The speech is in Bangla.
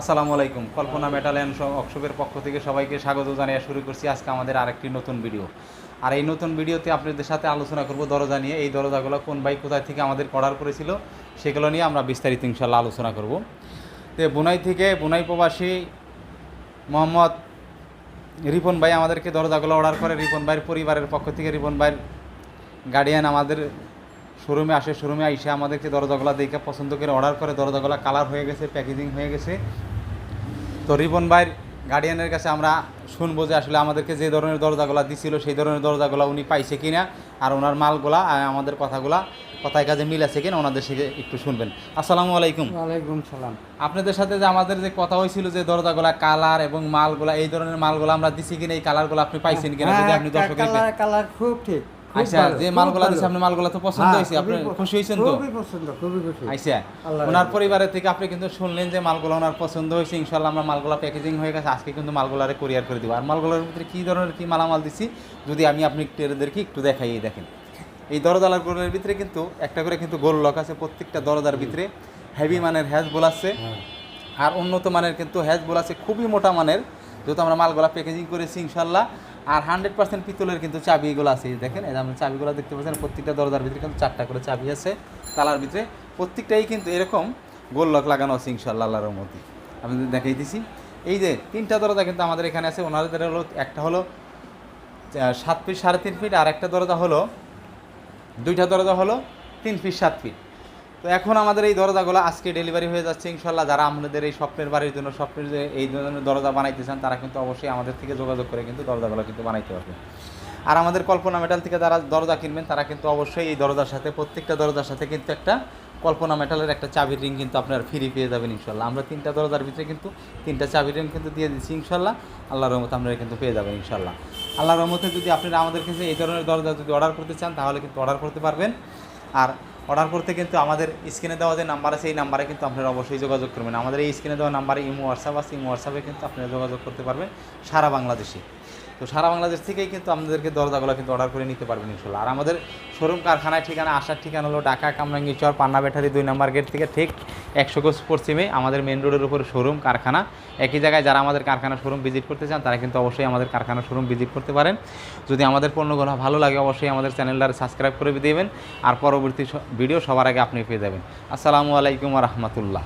আসসালামু আলাইকুম। কল্পনা মেটাল অ্যান্ড অক্সবের পক্ষ থেকে সবাইকে স্বাগত জানিয়ে শুরু করছি আজকে আমাদের আরেকটি নতুন ভিডিও। আর এই নতুন ভিডিওতে আপনাদের সাথে আলোচনা করব দরজা নিয়ে। এই দরজাগুলো কোন ভাই কোথায় থেকে আমাদের অর্ডার করেছিল সেগুলো নিয়ে আমরা বিস্তারিত ইনশাল্লাহ আলোচনা করব। তো বুনাই থেকে বুনাই প্রবাসী মোহাম্মদ রিপন ভাই আমাদেরকে দরজাগুলো অর্ডার করে। রিপন ভাইয়ের পরিবারের পক্ষ থেকে রিপন ভাইয়ের গার্ডিয়ান আমাদের শোরুমে আসে শোরুমে এসে আমাদেরকে দরজাগুলো দেখে পছন্দ করে অর্ডার করে দরজাগুলো কালার হয়ে গেছে প্যাকেজিং হয়ে গেছে। তো রিবন ভাইয়ের গার্ডিয়ানের কাছে আমরা শুনব যে আসলে আমাদেরকে যে ধরনের দরজাগুলা দিছিল সেই ধরনের দরজাগুলা উনি পাইছে কিনা আর ওনার মালগুলা আর আমাদের কথাগুলা কথায় কাজে মিল আছে কিনা ওনাদের সাথে একটু শুনবেন। আসসালামু আলাইকুম। ওয়ালাইকুম সালাম। আপনাদের সাথে যে আমাদের যে কথা হয়েছিল যে দরজাগুলা কালার এবং মালগুলা এই ধরনের মালগুলা আমরা দিছি কিনা এই কালারগুলো আপনি পাইছেন কিনা যদি আপনি দর্শকের কালার খুব ঠিক। আচ্ছা যে খুব মালগুলা ভালো। দিছে আপনি মালগুলা তো পছন্দ হ্যাঁ, হয়েছে আপনি খুশি হয়েছেন তো? খুবই পছন্দ খুবই খুশি। আচ্ছা ওনার পরিবারের থেকে আপনি কিন্তু শুনলেন যে মালগুলো ওনার পছন্দ হয়েছে ইনশাল্লাহ আমরা মালগুলা প্যাকেজিং হয়ে গেছে আজকে কিন্তু মালগুলারে কুরিয়ার করে দিব। আর মালগুলোর ভিতরে কী ধরনের কী মালামাল দিছি যদি আমি আপনি টেরেদেরকে একটু দেখাই দেখেন। এই দরজালাগুলোর ভিতরে কিন্তু একটা করে কিন্তু গোল লক আছে প্রত্যেকটা দরজার ভিতরে হেভি মানের হ্যাজ আছে। হ্যাঁ। আর উন্নত মানের কিন্তু হ্যাজ আছে খুবই মোটা মানের। যেহেতু আমরা মালগুলা প্যাকেজিং করেছি ইনশাল্লাহ আর হান্ড্রেড পার্সেন্ট পিতলের কিন্তু চাবি এগুলো আছে, দেখেন? এই চাবিগুলো দেখতে পাচ্ছেন, প্রত্যেকটা দরজার ভিতরে কিন্তু চারটা করে চাবি আছে, তালার ভিতরে। প্রত্যেকটাই কিন্তু এরকম গোল লক লাগানো আছে ইনশাল্লাহ আল্লাহর মধ্যে আমি দেখাই দিছি এই যে তিনটা দরজা কিন্তু আমাদের এখানে আছে, ওনাদের হলো, একটা হলো সাত ফিট সাড়ে তিন ফিট, আর একটা দরজা হলো, দুইটা দরজা হলো তিন ফিট সাত ফিট। তো এখন আমাদের এই দরজাগুলো আজকে ডেলিভারি হয়ে যাচ্ছে ইনশাল্লাহ যারা আমাদের এই স্বপ্নের বাড়ির জন্য স্বপ্নের যে এই ধরনের দরজা বানাইতে চান তারা কিন্তু অবশ্যই আমাদের থেকে যোগাযোগ করে কিন্তু দরজাগুলো কিন্তু বানাইতে পারবে। আর আমাদের কল্পনা মেটাল থেকে যারা দরজা কিনবেন, তারা কিন্তু অবশ্যই এই দরজার সাথে, প্রত্যেকটা দরজার সাথে কিন্তু একটা কল্পনা মেটালের একটা চাবির রিং কিন্তু আপনার ফ্রি পেয়ে যাবেন ইনশাল্লাহ আমরা তিনটা দরজার ভিতরে কিন্তু তিনটা চাবির রিং কিন্তু দিয়ে দিচ্ছি ইনশাল্লাহ আল্লাহর রহমত আপনারা কিন্তু পেয়ে যাবেন ইনশাল্লাহ আল্লাহর রহমতে যদি আপনারা আমাদের কাছে এই ধরনের দরজা যদি অর্ডার করতে চান, তাহলে কিন্তু অর্ডার করতে পারবেন। আর অর্ডার করতে কিন্তু আমাদের স্ক্রিনে দেওয়া যে নাম্বার আছে, এই নাম্বারে কিন্তু আপনারা অবশ্যই যোগাযোগ করবেন। আমাদের এই স্ক্রিনে দেওয়া নাম্বারে ইমো, হোয়াটসঅ্যাপ আছে, ইমো, হোয়াটসঅ্যাপে কিন্তু আপনারা যোগাযোগ করতে পারবেন সারা বাংলাদেশে। তো সারা বাংলাদেশ থেকেই কিন্তু আমাদেরকে দরজাগুলো কিন্তু অর্ডার করে নিতে পারবেন ইনশাল্লাহ আর আমাদের শোরুম কারখানায় ঠিকানা, আসার ঠিকানা হলো ঢাকা, কামরাঙ্গি চর, পান্না ব্যাটারি দুই নম্বর গেট থেকে ঠিক একশো কোচ পশ্চিমে আমাদের মেন রোডের উপরে শোরুম কারখানা। একই জায়গায় যারা আমাদের কারখানা শোরুম ভিজিট করতে চান, তারা কিন্তু অবশ্যই আমাদের কারখানা শোরুম ভিজিট করতে পারেন। যদি আমাদের পণ্যগুলো ভালো লাগে, অবশ্যই আমাদের চ্যানেলটা সাবস্ক্রাইব করে দেবেন। আর পরবর্তী ভিডিও সবার আগে আপনি পেয়ে যাবেন। আসসালামু আলাইকুম রহমতুল্লাহ।